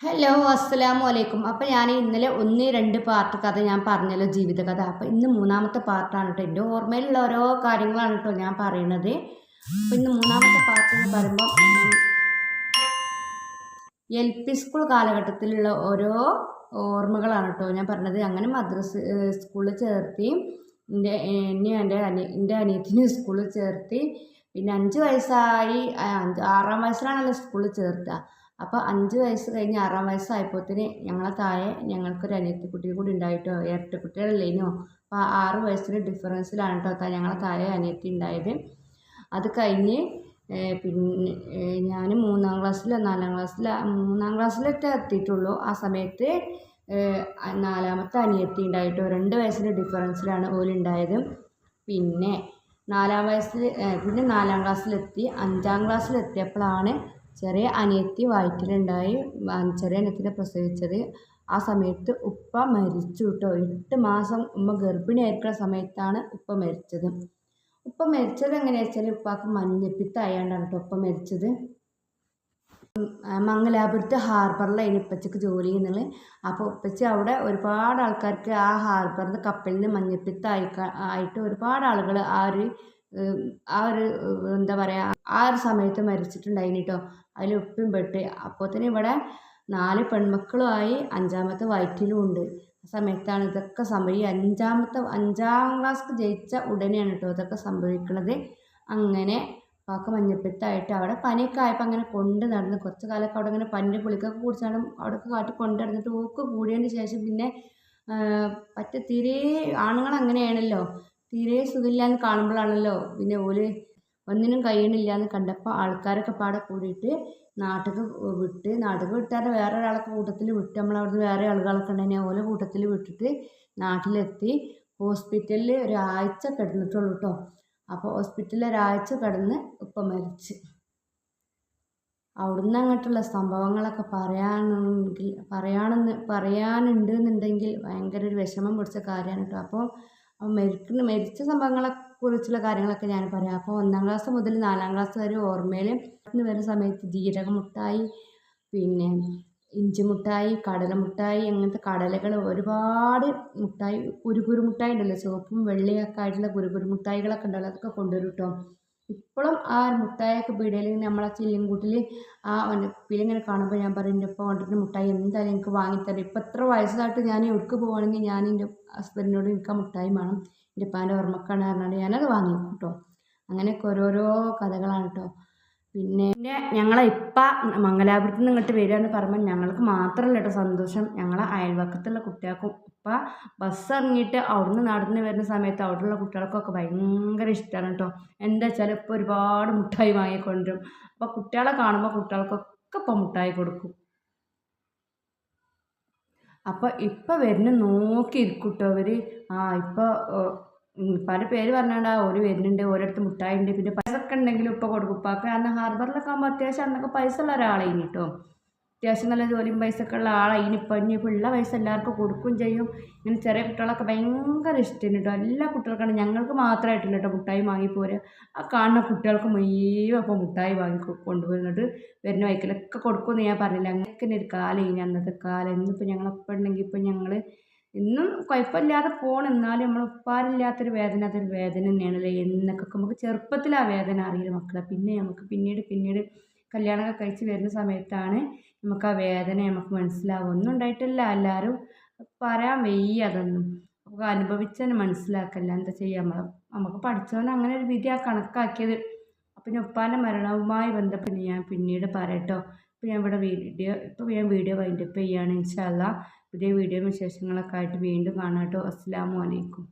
Hello അസ്സലാമു അലൈക്കും അപ്പോൾ ഞാൻ ഇന്നലെ ഒന്ന് രണ്ട് പാർട്ട് കഥ ഞാൻ പറഞ്ഞല്ലോ ജീവിതകഥ അപ്പോൾ ഇന്ന് മൂന്നാമത്തെ പാർട്ടാണ് കേട്ടോ എന്റെ ഓർമ്മയിലുള്ള ഓരോ കാര്യങ്ങളാണ് കേട്ടോ ഞാൻ പറയണത്. അപ്പോൾ ഇന്ന് മൂന്നാമത്തെ പാർട്ട് എന്ന് പറയുമ്പോൾ എൽ പി സ്കൂൾ കാലഘട്ടത്തിലുള്ള ഓരോ ഓർമ്മകളാണ് കേട്ടോ ഞാൻ പറഞ്ഞത്. അങ്ങനെ മദ്രസ് സ്കൂളിൽ ചേർത്തി എന്റെ എന്നെ എന്റെ അനി എന്റെ അനിയത്തിനെ സ്കൂളിൽ ചേർത്തി പിന്നെ അഞ്ച് വയസ്സായി അഞ്ച് ആറാം വയസ്സിലാണല്ലോ സ്കൂളിൽ ചേർത്തുക അപ്പോൾ അഞ്ച് വയസ്സ് കഴിഞ്ഞ് ആറാം വയസ്സായപ്പോത്തിന് ഞങ്ങളെ താഴെ ഞങ്ങൾക്കൊരു കുട്ടി കൂടി ഉണ്ടായിട്ടോ ഇരട്ടക്കുട്ടികളല്ലേനോ അപ്പോൾ ആറ് വയസ്സിന് ഡിഫറൻസിലാണ് കേട്ടോ ഞങ്ങളെ താഴെ അനിയത്തി ഉണ്ടായത്. അത് കഴിഞ്ഞ് പിന്നെ ഞാൻ മൂന്നാം ക്ലാസ്സിലോ നാലാം ക്ലാസ്സിലോ മൂന്നാം ക്ലാസ്സിലൊക്കെ എത്തിയിട്ടുള്ളൂ. ആ സമയത്ത് നാലാമത്തെ അനിയത്തി ഉണ്ടായിട്ടോ. രണ്ട് വയസ്സിന്റെ ഡിഫറൻസിലാണ് ഓലുണ്ടായത് പിന്നെ നാലാം വയസ്സിൽ പിന്നെ നാലാം ക്ലാസ്സിലെത്തി. അഞ്ചാം ക്ലാസ്സിലെത്തിയപ്പോഴാണ് ചെറിയ അനിയത്തി വയറ്റിലുണ്ടായി ചെറിയ അനിയത്തിനെ പ്രസവിച്ചത്. ആ സമയത്ത് ഉപ്പ മരിച്ചു കേട്ടോ എട്ട് മാസം ഉമ്മ ഗർഭിണിയായിരിക്കുന്ന സമയത്താണ് ഉപ്പ മരിച്ചത്. ഉപ്പ മരിച്ചത് എങ്ങനെയാ വെച്ചാൽ ഉപ്പാക്ക് മഞ്ഞപ്പിത്തായാണ്ടാണ് കേട്ടോ ഉപ്പ മരിച്ചത്. മംഗലാപുരത്ത് ഹാർബറിലാണ് ഉപ്പച്ചക്ക് ജോലി ചെയ്യുന്നത്. അപ്പോൾ ഉപ്പച്ചി അവിടെ ഒരുപാട് ആൾക്കാർക്ക് ആ ഹാർബറിൽ കപ്പലിൽ നിന്ന് മഞ്ഞപ്പിത്ത ആയിട്ട് ഒരുപാട് ആളുകൾ ആ ഒരു ആ ഒരു എന്താ പറയുക ആ ഒരു സമയത്ത് മരിച്ചിട്ടുണ്ടായിന് കേട്ടോ അതിൽ ഉപ്പും പെട്ട്. അപ്പോൾ തന്നെ ഇവിടെ നാല് പെൺമക്കളുമായി അഞ്ചാമത്തെ വയറ്റിലും ഉണ്ട്. ആ സമയത്താണ് ഇതൊക്കെ സംഭവിക്കുക. അഞ്ചാമത്തെ അഞ്ചാം ക്ലാസ് ജയിച്ച ഉടനെയാണ് കേട്ടോ ഇതൊക്കെ സംഭവിക്കുന്നത് അങ്ങനെ പാക്ക മഞ്ഞപ്പിത്തായിട്ട് അവിടെ പനിയൊക്കെ ആയപ്പോൾ അങ്ങനെ കൊണ്ട് നടന്ന് കുറച്ച് കാലമൊക്കെ അവിടെ അങ്ങനെ പനിന്റെ പുളിക്കൊക്കെ കുടിച്ചാണ് അവിടെയൊക്കെ കാട്ടി കൊണ്ട് നടന്നിട്ട് ഊക്ക് കൂടിയതിന് ശേഷം പിന്നെ പറ്റ തീരെ ആണുങ്ങൾ അങ്ങനെയാണല്ലോ തീരെ സുഖമില്ലാന്ന് കാണുമ്പോഴാണല്ലോ. പിന്നെ ഓൽ ഒന്നിനും കഴിയണില്ല എന്ന് കണ്ടപ്പോൾ ആൾക്കാരൊക്കെ പാടെ കൂടിയിട്ട് നാട്ടിൽ വിട്ട് നാട്ടിൽ വിട്ടാൽ വേറെ ഒരാളൊക്കെ കൂട്ടത്തിൽ വിട്ട് നമ്മളവിടുന്ന് വേറെ ആളുകളൊക്കെ ഉണ്ടായിരുന്നു ഓലെ കൂട്ടത്തിൽ വിട്ടിട്ട് നാട്ടിലെത്തി ഹോസ്പിറ്റലിൽ ഒരാഴ്ച കിടന്നിട്ടുള്ളൂ കേട്ടോ അപ്പോൾ ഹോസ്പിറ്റലിൽ ഒരാഴ്ച കിടന്ന് ഇപ്പം മരിച്ച്. അവിടുന്ന് അങ്ങോട്ടുള്ള സംഭവങ്ങളൊക്കെ പറയാണെങ്കിൽ പറയാണെന്ന് പറയാനുണ്ട് എന്നുണ്ടെങ്കിൽ ഭയങ്കര ഒരു വിഷമം പിടിച്ച കാര്യമാണ് കേട്ടോ അപ്പോൾ മരിക്കുന്ന മരിച്ച സംഭവങ്ങളെ കുറിച്ചുള്ള കാര്യങ്ങളൊക്കെ ഞാൻ പറയാം. അപ്പോൾ ഒന്നാം ക്ലാസ് മുതൽ നാലാം ക്ലാസ് വരെ ഓർമ്മയിൽ വരുന്ന സമയത്ത് ജീരക മുട്ടായി പിന്നെ ഇഞ്ചി മുട്ടായി കടല മുട്ടായി അങ്ങനത്തെ കടലകൾ ഒരുപാട് മുട്ടായി കുരുകുരു മുട്ടായി ഉണ്ടല്ലോ ചുവപ്പും വെള്ളയൊക്കെ ആയിട്ടുള്ള കുരുകുരു മുട്ടായികളൊക്കെ ഉണ്ടല്ലോ അതൊക്കെ കൊണ്ടുവരും കേട്ടോ ഇപ്പോഴും ആ മുട്ടായൊക്കെ പീടികയിൽ നമ്മളെ ചില്ലിൻകൂട്ടിൽ ആ ഇങ്ങനെ കാണുമ്പോൾ ഞാൻ പറയും എന്റെ ഇപ്പോൾ കൊണ്ടിട്ട് മുട്ടായി എന്തായാലും എനിക്ക് വാങ്ങിത്തരും ഇപ്പം എത്ര വയസ്സായിട്ട് ഞാൻ എവിടേക്ക് പോവുകയാണെങ്കിൽ ഞാൻ എന്റെ ഹസ്ബൻഡിനോട് എനിക്ക് ആ മുട്ടായി വേണം. എന്റെ ഉപ്പാന്റെ ഓർമ്മക്കാണ് പറഞ്ഞാൽ ഞാനത് വാങ്ങിക്കും കേട്ടോ അങ്ങനെയൊക്കെ ഓരോരോ കഥകളാണ് കേട്ടോ പിന്നെ പിന്നെ ഞങ്ങളെ ഇപ്പ മംഗലാപുരത്ത് നിന്ന് ഇങ്ങോട്ട് വരിക എന്ന് പറയുമ്പോൾ ഞങ്ങൾക്ക് മാത്രമല്ല കേട്ടോ സന്തോഷം. ഞങ്ങളെ അയൽവക്കത്തുള്ള കുട്ടികൾക്കും ഇപ്പം ബസ് ഇറങ്ങിയിട്ട് അവിടുന്ന് നടന്ന് വരുന്ന സമയത്ത് അവിടെയുള്ള കുട്ടികൾക്കൊക്കെ ഭയങ്കര ഇഷ്ടമാണ് കേട്ടോ എന്താ വെച്ചാൽ ഇപ്പോൾ ഒരുപാട് മുട്ടായി വാങ്ങിക്കൊണ്ടുവരും. അപ്പോൾ കുട്ടികളെ കാണുമ്പോൾ കുട്ടികൾക്കൊക്കെ ഇപ്പം മുട്ടായി കൊടുക്കും. അപ്പോൾ ഇപ്പം വരുന്ന നോക്കിയിരിക്കും കേട്ടോ അവർ ആ ഇപ്പോൾ പല പേര് പറഞ്ഞാണ്ടാ ഒരു വരുന്നുണ്ട് ഓരോരുത്തർ മുട്ടായി ഉണ്ട് പിന്നെ പൈസ ഒക്കെ ഉണ്ടെങ്കിലും ഇപ്പം കൊടുക്കും. ഉപ്പാക്ക് അന്ന് ഹാർബറിലൊക്കെ ആകുമ്പോൾ അത്യാവശ്യം അന്നൊക്കെ പൈസ ഉള്ള ഒരാളായിന് കേട്ടോ അത്യാവശ്യം നല്ല ജോലിയും പൈസ ഒക്കെ ഉള്ള ആളായിന് ഇപ്പം ഇനി ഉള്ള പൈസ എല്ലാവർക്കും കൊടുക്കുകയും ചെയ്യും. ഇങ്ങനെ ചെറിയ കുട്ടികളൊക്കെ ഭയങ്കര ഇഷ്ടമാണ് കേട്ടോ എല്ലാ കുട്ടികൾക്കാണ്. ഞങ്ങൾക്ക് മാത്രമായിട്ടില്ല കേട്ടോ മുട്ടായി വാങ്ങിപ്പോരുക ആ കാണുന്ന കുട്ടികൾക്ക് മുഴുവൻ അപ്പോൾ മുട്ടായി വാങ്ങി കൊണ്ടുപോയിരുന്നിട്ട് വരുന്ന വൈക്കലൊക്കെ കൊടുക്കുമെന്ന് ഞാൻ പറഞ്ഞില്ല. അങ്ങനെയൊക്കെ ഒരു കാലം ഇനി അന്നത്തെ കാലം. ഇന്നിപ്പോൾ ഞങ്ങളൊപ്പം ഉണ്ടെങ്കിൽ ഇപ്പോൾ ഞങ്ങൾ ഇന്നും കുഴപ്പമില്ലാതെ പോകണം എന്നാലും നമ്മൾ ഉപ്പാരില്ലാത്തൊരു വേദന അതൊരു വേദന തന്നെയാണല്ലേ. എന്നൊക്കെ നമുക്ക് ചെറുപ്പത്തിൽ ആ വേദന അറിയില്ല മക്കളെ. പിന്നെ നമുക്ക് പിന്നീട് പിന്നീട് കല്യാണമൊക്കെ കഴിച്ച് വരുന്ന സമയത്താണ് നമുക്ക് ആ വേദന നമുക്ക് മനസ്സിലാവും ഒന്നും ഉണ്ടായിട്ടില്ല. എല്ലാവരും പറയാൻ വയ്യ അതൊന്നും. നമുക്ക് അനുഭവിച്ചതിന് മനസ്സിലാക്കല്ല. എന്താ ചെയ്യുക നമ്മൾ നമുക്ക് പഠിച്ചവനെ അങ്ങനെ ഒരു വിധി ആ കണക്കാക്കിയത്. അപ്പം ഉപ്പാന്റെ മരണവുമായി ബന്ധപ്പെട്ട് ഞാൻ പിന്നീട് പറയട്ടോ. ഇപ്പോൾ ഞാൻ ഇവിടെ വീഡിയോ ഇപ്പോൾ ഞാൻ വീഡിയോ വൈൻഡപ്പ് ചെയ്യുകയാണ്. ഇൻഷാല്ല പുതിയ വീഡിയോ വിശേഷങ്ങളൊക്കെ ആയിട്ട് വീണ്ടും കാണാം കേട്ടോ. അസ്സാം വലൈക്കും